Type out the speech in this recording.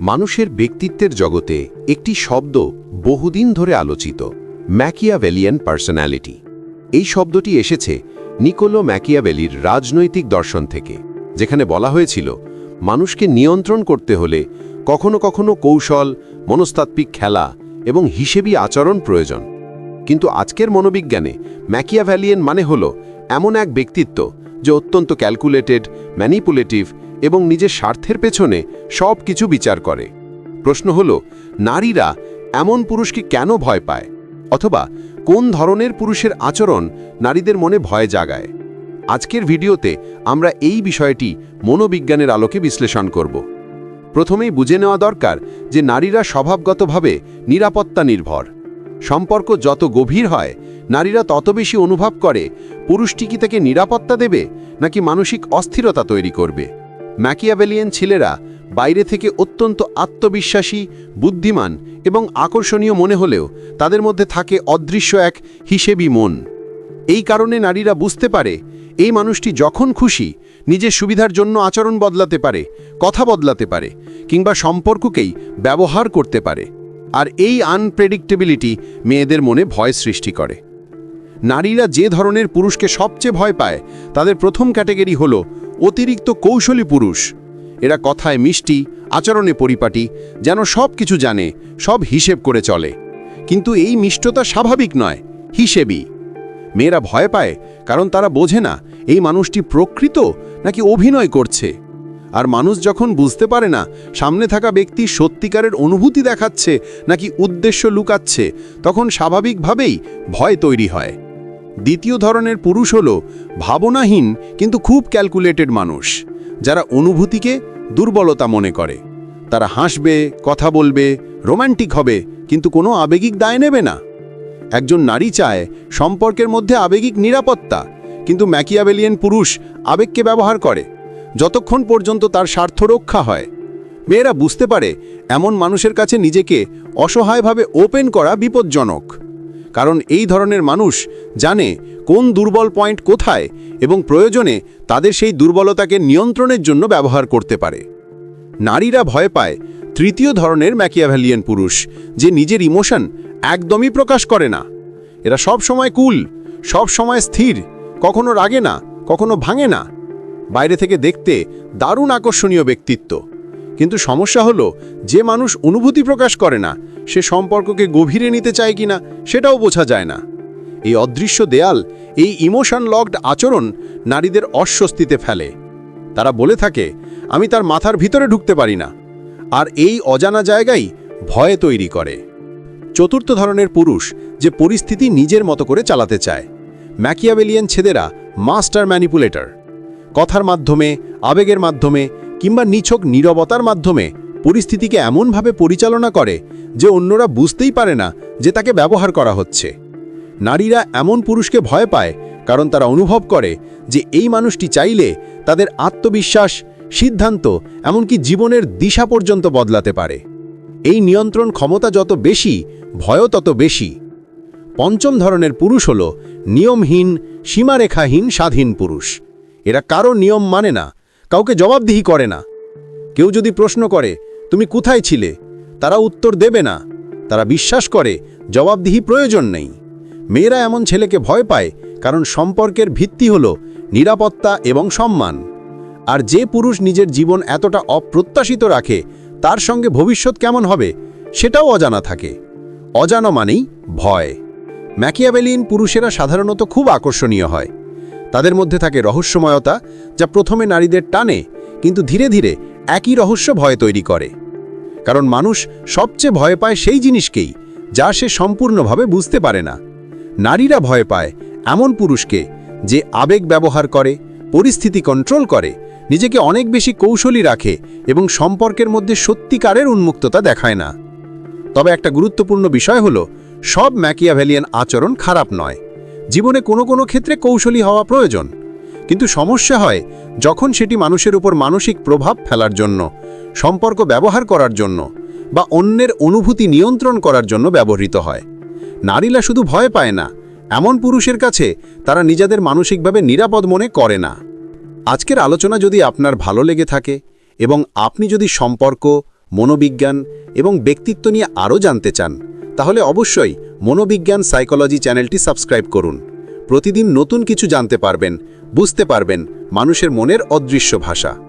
মানুষের ব্যক্তিত্বের জগতে একটি শব্দ বহুদিন ধরে আলোচিত, ম্যাকিয়াভেলিয়ান পার্সোনালিটি। এই শব্দটি এসেছে নিকোলো ম্যাকিয়াভেলির রাজনৈতিক দর্শন থেকে, যেখানে বলা হয়েছিল, মানুষকে নিয়ন্ত্রণ করতে হলে কখনো কখনো কৌশল, মনস্তাত্ত্বিক খেলা এবং হিসেবি আচরণ প্রয়োজন। কিন্তু আজকের মনোবিজ্ঞানে ম্যাকিয়াভ্যালিয়ান মানে হল এমন এক ব্যক্তিত্ব যে অত্যন্ত ক্যালকুলেটেড, ম্যানিপুলেটিভ এবং নিজের স্বার্থের পেছনে সব কিছু বিচার করে। প্রশ্ন হল, নারীরা এমন পুরুষকে কেন ভয় পায়? অথবা, কোন ধরনের পুরুষের আচরণ নারীদের মনে ভয় জাগায়? আজকের ভিডিওতে আমরা এই বিষয়টি মনোবিজ্ঞানের আলোকে বিশ্লেষণ করব। প্রথমেই বুঝে নেওয়া দরকার যে নারীরা স্বভাবগতভাবে নিরাপত্তা নির্ভর। সম্পর্ক যত গভীর হয়, নারীরা তত বেশি অনুভব করে, পুরুষটি কি তাকে নিরাপত্তা দেবে, নাকি মানসিক অস্থিরতা তৈরি করবে। ম্যাকিয়াভেলিয়ান ছেলেরা বাইরে থেকে অত্যন্ত আত্মবিশ্বাসী, বুদ্ধিমান এবং আকর্ষণীয় মনে হলেও তাদের মধ্যে থাকে অদৃশ্য এক হিসেবি মন। এই কারণে নারীরা বুঝতে পারে, এই মানুষটি যখন খুশি, নিজের সুবিধার জন্য আচরণ বদলাতে পারে, কথা বদলাতে পারে, কিংবা সম্পর্ককেই ব্যবহার করতে পারে। আর এই আনপ্রেডিক্টেবিলিটি মেয়েদের মনে ভয় সৃষ্টি করে। নারীরা যে ধরনের পুরুষকে সবচেয়ে ভয় পায়, তাদের প্রথম ক্যাটেগরি হল অতিরিক্ত কৌশলী পুরুষ। এরা কথায় মিষ্টি, আচরণে পরিপাটি, যেন সব কিছু জানে, সব হিসেব করে চলে। কিন্তু এই মিষ্টতা স্বাভাবিক নয়, হিসেবই। মেয়েরা ভয় পায়, কারণ তারা বোঝে না, এই মানুষটি প্রকৃত নাকি অভিনয় করছে। আর মানুষ যখন বুঝতে পারে না, সামনে থাকা ব্যক্তি সত্যিকারের অনুভূতি দেখাচ্ছে নাকি উদ্দেশ্য লুকাচ্ছে, তখন স্বাভাবিকভাবেই ভয় তৈরি হয়। দ্বিতীয় ধরনের পুরুষ হল ভাবনাহীন কিন্তু খুব ক্যালকুলেটেড মানুষ, যারা অনুভূতিকে দুর্বলতা মনে করে। তারা হাসবে, কথা বলবে রোম্যান্টিক হবে, কিন্তু কোনো আবেগিক দায় নেবে না। একজন নারী চায় সম্পর্কের মধ্যে আবেগিক নিরাপত্তা, কিন্তু ম্যাকিয়াবেলিয়ান পুরুষ আবেগকে ব্যবহার করে, যতক্ষণ পর্যন্ত তার স্বার্থ রক্ষা হয়। মেয়েরা বুঝতে পারে, এমন মানুষের কাছে নিজেকে অসহায়ভাবে ওপেন করা বিপজ্জনক। কারণ এই ধরনের মানুষ জানে কোন দুর্বল পয়েন্ট কোথায় এবং প্রয়োজনে তাদের সেই দুর্বলতাকে নিয়ন্ত্রণের জন্য ব্যবহার করতে পারে। নারীরা ভয় পায় তৃতীয় ধরনের ম্যাকিয়াভ্যালিয়ান পুরুষ, যে নিজের ইমোশন একদমই প্রকাশ করে না। এরা সব সময় কুল, সব সময় স্থির, কখনো রাগে না, কখনো ভাঙে না। বাইরে থেকে দেখতে দারুণ আকর্ষণীয় ব্যক্তিত্ব। কিন্তু সমস্যা হলো, যে মানুষ অনুভূতি প্রকাশ করে না, সে সম্পর্ককে গভীরে নিতে চায় কিনা সেটাও বোঝা যায় না। এই অদৃশ্য দেয়াল, এই ইমোশন লকড আচরণ নারীদের অস্বস্তিতে ফেলে। তারা বলে থাকে, আমি তার মাথার ভিতরে ঢুকতে পারি না। আর এই অজানা জায়গায় ভয়ে তৈরি করে। চতুর্থ ধরনের পুরুষ, যে পরিস্থিতি নিজের মতো করে চালাতে চায়। ম্যাকিয়াবেলিয়ান ছেদেরা মাস্টার ম্যানিপুলেটর। কথার মাধ্যমে, আবেগের মাধ্যমে কিংবা নিছক নীরবতার মাধ্যমে পরিস্থিতিকে এমনভাবে পরিচালনা করে যে অন্যরা বুঝতেই পারে না যে তাকে ব্যবহার করা হচ্ছে। নারীরা এমন পুরুষকে ভয় পায় কারণ তারা অনুভব করে যে এই মানুষটি চাইলে তাদের আত্মবিশ্বাস, সিদ্ধান্ত, এমনকি জীবনের দিশা পর্যন্ত বদলাতে পারে। এই নিয়ন্ত্রণ ক্ষমতা যত বেশি, ভয়ও তত বেশি। পঞ্চম ধরনের পুরুষ হল নিয়মহীন, সীমারেখাহীন, স্বাধীন পুরুষ। এরা কারও নিয়ম মানে না কাউকে জবাবদিহি করে না। কেউ যদি প্রশ্ন করে, তুমি কোথায় ছিলে? তারা উত্তর দেবে না। তারা বিশ্বাস করে, জবাবদিহি প্রয়োজন নেই। মেয়েরা এমন ছেলেকে ভয় পায়, কারণ সম্পর্কের ভিত্তি হল নিরাপত্তা এবং সম্মান। আর যে পুরুষ নিজের জীবন এতটা অপ্রত্যাশিত রাখে, তার সঙ্গে ভবিষ্যৎ কেমন হবে, সেটাও অজানা থাকে। অজানা মানেই ভয়। ম্যাকিয়াবেলিন পুরুষেরা সাধারণত খুব আকর্ষণীয় হয়। তাদের মধ্যে থাকে রহস্যময়তা, যা প্রথমে নারীদের টানে, কিন্তু ধীরে ধীরে একই রহস্য ভয় তৈরি করে। কারণ মানুষ সবচেয়ে ভয় পায় সেই জিনিসকেই, যা সে সম্পূর্ণভাবে বুঝতে পারে না। নারীরা ভয় পায় এমন পুরুষকে, যে আবেগ ব্যবহার করে, পরিস্থিতি কন্ট্রোল করে, নিজেকে অনেক বেশি কৌশলী রাখে এবং সম্পর্কের মধ্যে সত্যিকারের উন্মুক্ততা দেখায় না। তবে একটা গুরুত্বপূর্ণ বিষয় হলো, সব ম্যাকিয়াভ্যালিয়ান আচরণ খারাপ নয়। জীবনে কোনো কোনো ক্ষেত্রে কৌশলী হওয়া প্রয়োজন। কিন্তু সমস্যা হয় যখন সেটি মানুষের উপর মানসিক প্রভাব ফেলার জন্য, সম্পর্ক ব্যবহার করার জন্য বা অন্যের অনুভূতি নিয়ন্ত্রণ করার জন্য ব্যবহৃত হয়। নারীরা শুধু ভয় পায় না, এমন পুরুষের কাছে তারা নিজেদের মানসিকভাবে নিরাপদ মনে করে না। আজকের আলোচনা যদি আপনার ভালো লেগে থাকে এবং আপনি যদি সম্পর্ক, মনোবিজ্ঞান এবং ব্যক্তিত্ব নিয়ে আরও জানতে চান, তাহলে অবশ্যই মনোবিজ্ঞান সাইকোলজি চ্যানেলটি সাবস্ক্রাইব করুন। প্রতিদিন নতুন কিছু জানতে পারবেন, বুঝতে পারবেন মানুষের মনের অদৃশ্য ভাষা।